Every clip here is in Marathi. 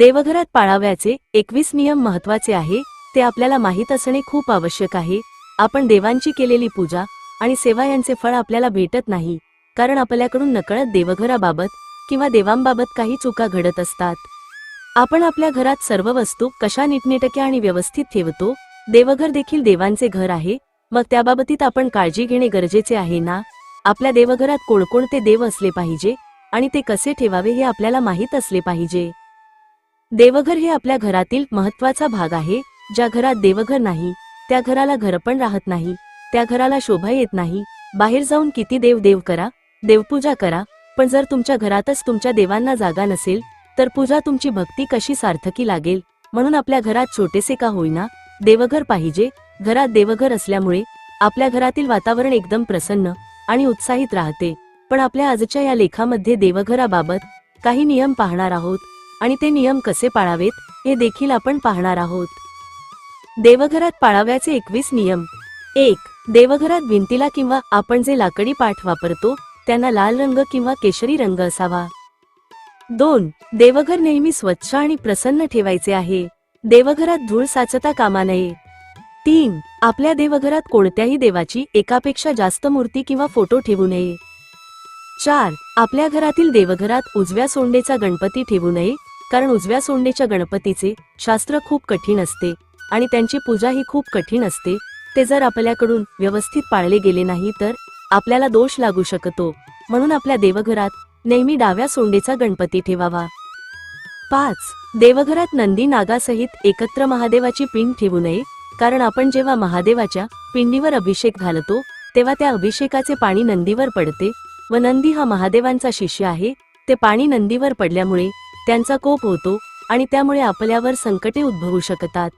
देवघरात पाळाव्याचे एकवीस नियम महत्त्वाचे आहे ते आपल्याला माहीत असणे खूप आवश्यक आहे. आपण देवांची केलेली पूजा आणि सेवा यांचे फळ आपल्याला भेटत नाही कारण आपल्याकडून नकळत देवघराबाबत किंवा देवांबाबत काही चुका घडत असतात. आपण आपल्या घरात सर्व वस्तू कशा नीटनेटक्या आणि व्यवस्थित ठेवतो देवघर देखील देवांचे घर आहे मग त्याबाबतीत आपण काळजी घेणे गरजेचे आहे ना? आपल्या देवघरात कोणकोणते देव असले पाहिजे आणि ते कसे ठेवावे हे आपल्याला माहीत असले पाहिजे. देवघर हे आपल्या घरातील महत्त्वाचा भाग आहे. ज्या घरात देवघर नाही त्या घराला घर पण राहत नाही त्या घराला शोभा येत नाही. बाहेर जाऊन किती देव देव करा देवपूजा करा पण जर तुमच्या घरातच तुमच्या देवांना जागा नसेल तर पूजा तुमची भक्ती कशी सार्थकी लागेल? म्हणून आपल्या घरात छोटेसे का होईना देवघर पाहिजे. घरात देवघर असल्यामुळे आपल्या घरातील वातावरण एकदम प्रसन्न आणि उत्साहित राहते. पण आपल्या आजच्या या लेखामध्ये देवघराबाबत काही नियम पाहणार आहोत. आणि ते नियम कसे पाळावेत हे देखील आपण पाहणार आहोत. देवघरात पाळाव्याचे एकवीस नियम. एक देवघरात भिंतीला किंवा आपण जे लाकडी पाठ वापरतो त्यांना लाल रंग किंवा केशरी रंग असावा. दोन देवघर नेहमी स्वच्छ आणि प्रसन्न ठेवायचे आहे. देवघरात धूळ साचता कामा नये. तीन आपल्या देवघरात कोणत्याही देवाची एकापेक्षा जास्त मूर्ती किंवा फोटो ठेवू नये. चार आपल्या घरातील देवघरात उजव्या सोंडेचा गणपती ठेवू नये कारण उजव्या सोंडेच्या गणपतीचे शास्त्र खूप कठीण असते आणि त्यांची पूजा ही खूप कठीण असते ते जर आपल्याकडून व्यवस्थित पाळले गेले नाही तर आपल्याला दोष लागू शकतो. म्हणून आपल्या देवघरात नेहमी डाव्या सोंडेचा गणपती ठेवावा. पाच. देवघरात नंदी नागासहित एकत्र महादेवाची पिंड ठेवू नये कारण आपण जेव्हा महादेवाच्या पिंडीवर अभिषेक घालतो तेव्हा त्या अभिषेकाचे पाणी नंदीवर पडते व नंदी हा महादेवांचा शिष्य आहे ते पाणी नंदीवर पडल्यामुळे त्यांचा कोप होतो आणि त्यामुळे आपल्यावर संकटे उद्भवू शकतात.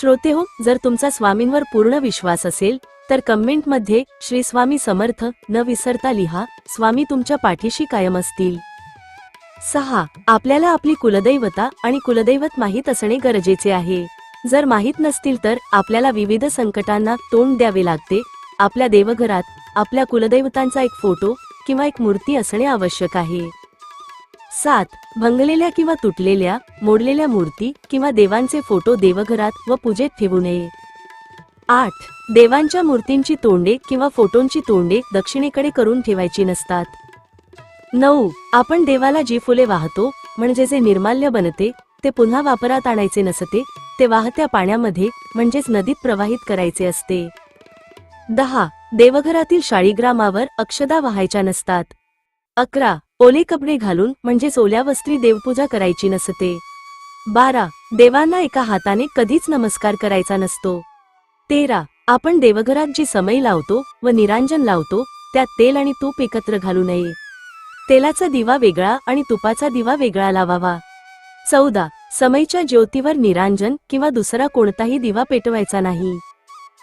श्रोते हो जर तुमचा स्वामींवर पूर्ण विश्वास असेल तर कमेंटमध्ये श्री स्वामी समर्थ न विसरता लिहा स्वामी तुमच्या पाठीशी कायम असतील. सहा आपल्याला आपली कुलदैवता आणि कुलदैवत माहीत असणे गरजेचे आहे. जर माहीत नसतील तर आपल्याला विविध संकटांना तोंड द्यावे लागते. आपल्या देवघरात आपल्या कुलदैवतांचा एक फोटो किंवा एक मूर्ती असणे आवश्यक आहे. सात भंगलेल्या किंवा तुटलेल्या मोडलेल्या मूर्ती किंवा देवांचे फोटो देवघरात व पूजेत ठेवू नये. आठ देवांच्या मूर्तींची तोंडे किंवा फोटोंची तोंडे दक्षिणेकडे करून ठेवायची नसतात. नऊ आपण देवाला जी फुले वाहतो म्हणजे जे निर्माल्य बनते ते पुन्हा वापरात आणायचे नसते ते वाहत्या पाण्यामध्ये म्हणजेच नदीत प्रवाहित करायचे असते. दहा देवघरातील शाळीग्रामावर अक्षदा वाहायच्या नसतात. अकरा ओले कपडे घालून म्हणजेच ओल्या वस्त्री देवपूजा करायची नसते. बारा. देवांना एका हाताने कधीच नमस्कार करायचा नसतो. तेरा. आपण देवघरात जी समई लावतो व निरांजन लावतो त्यात तेल आणि तूप एकत्र घालू नये. तेलाचा दिवा वेगळा आणि तुपाचा दिवा वेगळा लावावा. चौदा. समईच्या ज्योतीवर निरांजन किंवा दुसरा कोणताही दिवा पेटवायचा नाही.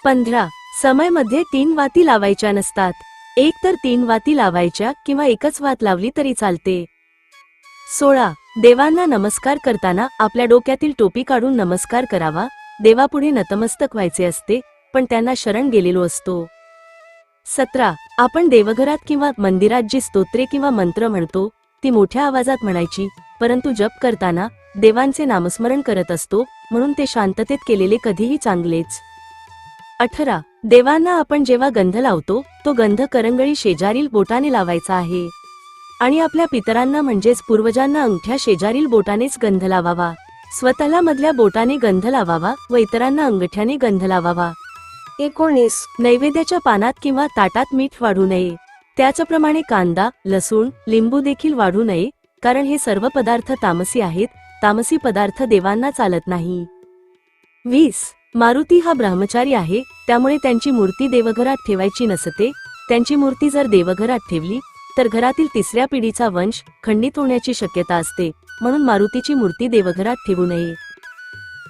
पंधरा. समयमध्ये तीन वाती लावायच्या नसतात. एक तर तीन वाती लावायच्या किंवा एकच वात लावली तरी चालते. सोळा देवांना नमस्कार करताना आपल्या डोक्यातील टोपी काढून नमस्कार करावा. देवापुढे नतमस्तक व्हायचे असते पण त्यांना शरण गेलेलो असतो. सतरा आपण देवघरात किंवा मंदिरात जी स्तोत्रे किंवा मंत्र म्हणतो ती मोठ्या आवाजात म्हणायची परंतु जप करताना देवांचे नामस्मरण करत असतो म्हणून ते शांततेत केलेले कधीही चांगलेच. अठरा. देवांना आपण जेव्हा गंध लावतो तो गंध करंगळी शेजारील बोटाने लावायचा आहे. आणि आपल्या पितरांना म्हणजेच पूर्वजांना अंगठ्या शेजारील बोटानेच गंध लावावा. स्वतःला मधल्या बोटाने गंध लावावा व इतरांना अंगठ्याने गंध लावावा. एकोणीस. नैवेद्याच्या पानात किंवा ताटात मीठ वाढू नये. त्याचप्रमाणे कांदा लसूण लिंबू देखील वाढू नये कारण हे सर्व पदार्थ तामसी आहेत तामसी पदार्थ देवांना चालत नाही. वीस. मारुती हा ब्रह्मचारी आहे त्यामुळे त्यांची मूर्ती देवघरात ठेवायची नसते. त्यांची मूर्ती जर देवघरात ठेवली तर घरातील तिसऱ्या पिढीचा वंश खंडित होण्याची शक्यता असते म्हणून मारुतीची मूर्ती देवघरात ठेवू नये.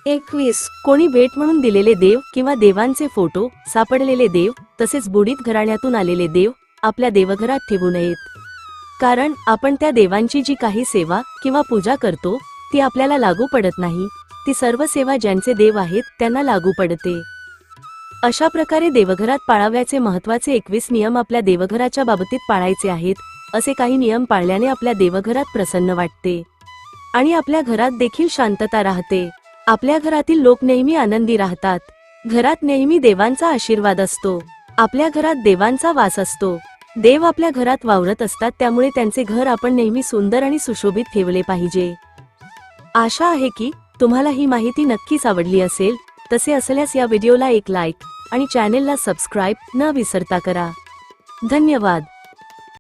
एकवीस. कोणी भेट म्हणून दिलेले देव किंवा देवांचे फोटो सापडलेले देव तसेच बुडीत घराण्यातून आलेले देव आपल्या देवघरात ठेवू नयेत. कारण आपण त्या देवांची जी काही सेवा किंवा पूजा करतो ती आपल्याला लागू पडत नाही. ती सर्व सेवा ज्यांचे देव आहेत त्यांना लागू पडते. अशा प्रकारे देवघरात पाळाव्याचे महत्त्वाचे एकवीस नियम आपल्या देवघराच्या बाबतीत पाळायचे आहेत असे काही नियम पाळल्याने आपल्या देवघरात प्रसन्न वाटते. आणि आपल्या घरात देखील शांतता राहते. आपल्या घरातील लोक नेहमी आनंदी राहतात. घरात नेहमी देवांचा आशीर्वाद असतो. आपल्या घरात देवांचा वास असतो. देव आपल्या घरात वावरत असतात त्यामुळे त्यांचे घर आपण नेहमी सुंदर आणि सुशोभित ठेवले पाहिजे. आशा आहे की तुम्हाला ही माहिती नक्कीच आवडली असेल तसे असल्यास या व्हिडिओला एक लाईक आणि चॅनेलला सबस्क्राईब न विसरता करा. धन्यवाद.